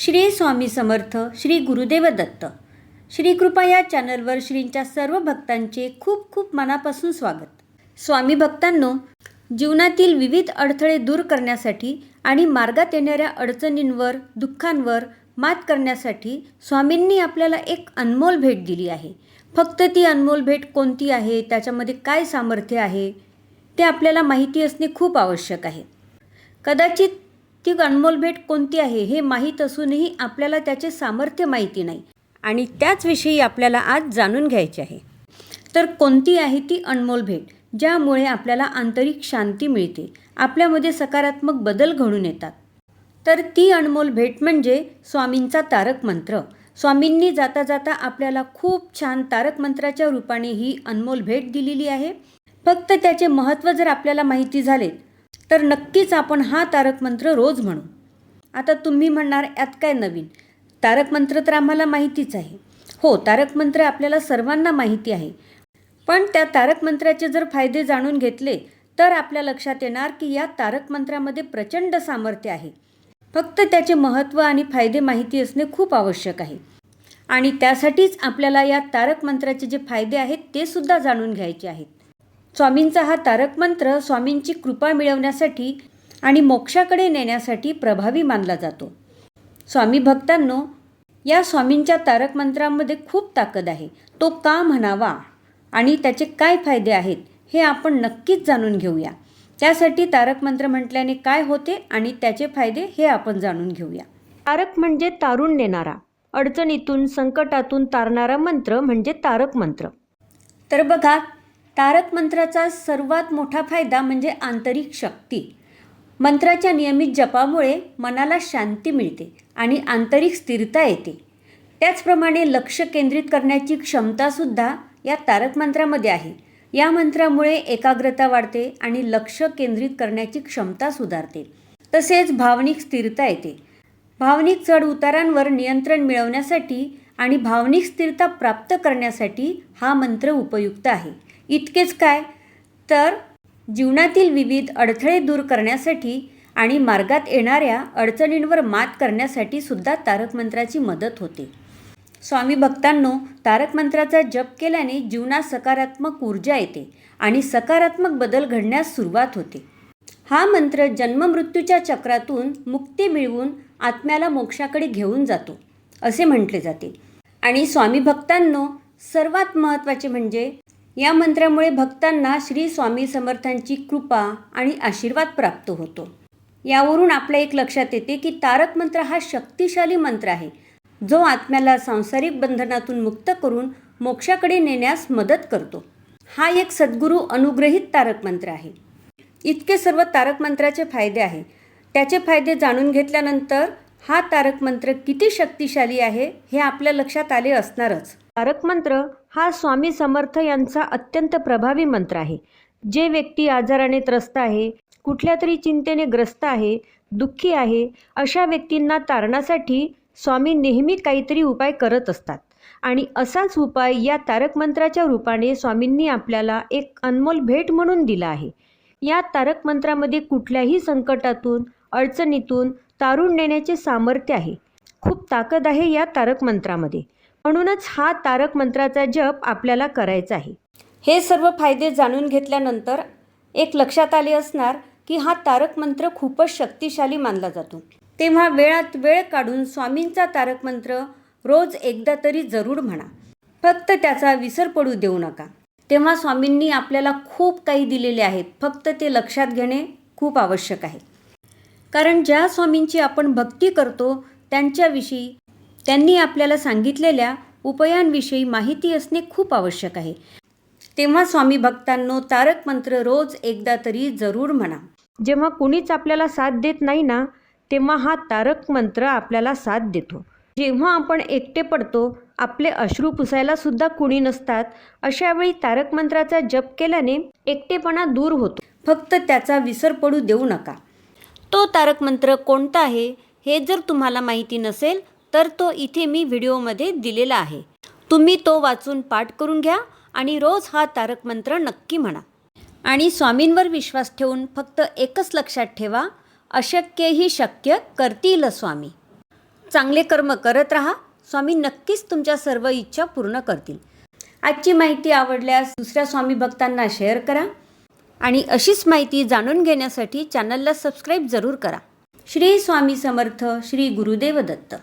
श्री स्वामी समर्थ श्री गुरुदेव दत्त. श्री कृपा या चॅनलवर श्रींच्या सर्व भक्तांचे खूप खूप मनापासून स्वागत. स्वामी भक्तांनो जीवनातील विविध अडथळे दूर करण्यासाठी आणि मार्गात येणाऱ्या अडचणींवर दुःखांवर मात करण्यासाठी स्वामींनी आपल्याला एक अनमोल भेट दिली आहे. फक्त ती अनमोल भेट कोणती आहे? त्याच्यामध्ये काय सामर्थ्य आहे? ते आपल्याला माहिती असणे खूप आवश्यक आहे. कदाचित ती अनमोल भेट कोणती आहे हे माहीत असूनही आपल्याला त्याचे सामर्थ्य माहिती नाही. आणि त्याचविषयी आपल्याला आज जाणून घ्यायचे आहे. तर कोणती आहे ती अनमोल भेट? ज्यामुळे आपल्याला आंतरिक शांती मिळते. आपल्यामध्ये सकारात्मक बदल घडून येतात. तर ती अनमोल भेट म्हणजे स्वामींचा तारक मंत्र. स्वामींनी जाता जाता आपल्याला खूप छान तारक मंत्राच्या रूपाने ही अनमोल भेट दिलेली आहे. फक्त त्याचे महत्त्व जर आपल्याला माहिती झाले तर नक्कीच आपण हा तारक मंत्र रोज म्हणू. आता तुम्ही म्हणणार यात काय नवीन? तारक मंत्र तर आम्हाला माहितीच आहे. हो तारक मंत्र आपल्याला सर्वांना माहिती आहे. पण त्या तारक मंत्राचे जर फायदे जाणून घेतले तर आपल्या लक्षात येणार की या तारक मंत्रामध्ये प्रचंड सामर्थ्य आहे. फक्त त्याचे महत्त्व आणि फायदे माहिती असणे खूप आवश्यक आहे. आणि त्यासाठीच आपल्याला या तारक मंत्राचे जे फायदे आहेत ते सुद्धा जाणून घ्यायचे आहेत. स्वामींचा हा तारक मंत्र स्वामींची कृपा मिळवण्यासाठी आणि मोक्षाकडे नेण्यासाठी प्रभावी मानला जातो. स्वामी भक्तांनो या स्वामींच्या तारक मंत्रामध्ये खूप ताकद आहे. तो का म्हणावा आणि त्याचे काय फायदे आहेत हे आपण नक्कीच जाणून घेऊया. त्यासाठी तारक मंत्र म्हटल्याने काय होते आणि त्याचे फायदे हे आपण जाणून घेऊया. तारक म्हणजे तारून नेणारा अडचणीतून संकटातून तारणारा मंत्र म्हणजे तारक मंत्र. तर बघा तारक मंत्राचा सर्वात मोठा फायदा म्हणजे आंतरिक शक्ती. मंत्राच्या नियमित जपामुळे मनाला शांती मिळते आणि आंतरिक स्थिरता येते. त्याचप्रमाणे लक्ष केंद्रित करण्याची क्षमतासुद्धा या तारक मंत्रामध्ये आहे. या मंत्रामुळे एकाग्रता वाढते आणि लक्ष केंद्रित करण्याची क्षमता सुधारते. तसेच भावनिक स्थिरता येते. भावनिक चढ उतारांवर नियंत्रण मिळवण्यासाठी आणि भावनिक स्थिरता प्राप्त करण्यासाठी हा मंत्र उपयुक्त आहे. इतकेच काय? तर जीवनातील विविध अडथळे दूर करण्यासाठी आणि मार्गात येणाऱ्या अडचणींवर मात करण्यासाठी सुद्धा तारक मंत्राची मदत होते. स्वामी भक्तांनो तारक मंत्राचा जप केल्याने जीवनात सकारात्मक ऊर्जा येते आणि सकारात्मक बदल घडण्यास सुरुवात होते. हा मंत्र जन्ममृत्यूच्या चक्रातून मुक्ती मिळवून आत्म्याला मोक्षाकडे घेऊन जातो असे म्हटले जाते. आणि स्वामी भक्तांनो सर्वात महत्त्वाचे म्हणजे या मंत्रामुळे भक्तांना श्री स्वामी समर्थांची कृपा आणि आशीर्वाद प्राप्त होतो. यावरून आपल्या एक लक्षात येते की तारक मंत्र हा शक्तिशाली मंत्र आहे जो आत्म्याला सांसारिक बंधनातून मुक्त करून मोक्षाकडे नेण्यास मदत करतो. हा एक सद्गुरू अनुग्रहित तारक मंत्र आहे. इतके सर्व तारक मंत्राचे फायदे आहे. त्याचे फायदे जाणून घेतल्यानंतर हा तारक मंत्र किती शक्तिशाली आहे हे आपल्या लक्षात आले असणारच. तारक मंत्र हा स्वामी समर्थ यांचा अत्यंत प्रभावी मंत्र आहे. जे व्यक्ती आजाराने त्रस्त आहे कुठल्या तरी चिंतेने ग्रस्त आहे दुःखी आहे अशा व्यक्तींना तारणासाठी स्वामी नेहमी काहीतरी उपाय करत असतात. आणि असाच उपाय या तारक मंत्राच्या रूपाने स्वामींनी आपल्याला एक अनमोल भेट म्हणून दिला आहे. या तारक मंत्रामध्ये कुठल्याही संकटातून अडचणीतून तारून नेण्याचे सामर्थ्य आहे. खूप ताकद आहे या तारक मंत्रामध्ये. म्हणूनच हा तारक मंत्राचा जप आपल्याला करायचा आहे. हे सर्व फायदे जाणून घेतल्यानंतर एक लक्षात आले असणार की हा तारक मंत्र खूपच शक्तिशाली मानला जातो. तेव्हा वेळात वेळ काढून स्वामींचा तारक मंत्र रोज एकदा तरी जरूर म्हणा. फक्त त्याचा विसर पडू देऊ नका. तेव्हा स्वामींनी आपल्याला खूप काही दिलेले आहेत. फक्त ते लक्षात घेणे खूप आवश्यक आहे. कारण ज्या स्वामींची आपण भक्ती करतो त्यांच्याविषयी त्यांनी आपल्याला सांगितलेल्या उपायांविषयी माहिती असणे खूप आवश्यक आहे. तेव्हा स्वामी भक्तांनो तारक मंत्र रोज एकदा तरी जरूर म्हणा. जेव्हा कुणीच आपल्याला साथ देत नाही ना तेव्हा हा तारक मंत्र आपल्याला साथ देतो. जेव्हा आपण एकटे पडतो आपले अश्रू पुसायला सुद्धा कुणी नसतात अशा वेळी तारक मंत्राचा जप केल्याने एकटेपणा दूर होतो. फक्त त्याचा विसर पडू देऊ नका. तो तारक मंत्र कोणता आहे हे जर तुम्हाला माहिती नसेल तर तो इथे मी व्हिडिओमध्ये दिलेला आहे. तुम्ही तो वाचून पाठ करून घ्या आणि रोज हा तारक मंत्र नक्की म्हणा. आणि स्वामींवर विश्वास ठेवून फक्त एकच लक्षात ठेवा अशक्य ही शक्य करतील स्वामी. चांगले कर्म करत राहा स्वामी नक्कीच तुमच्या सर्व इच्छा पूर्ण करतील. आजची माहिती आवडल्यास दुसऱ्या स्वामी भक्तांना शेअर करा आणि अशीच माहिती जाणून घेण्यासाठी चॅनलला सबस्क्राईब जरूर करा. श्री स्वामी समर्थ श्री गुरुदेव दत्त.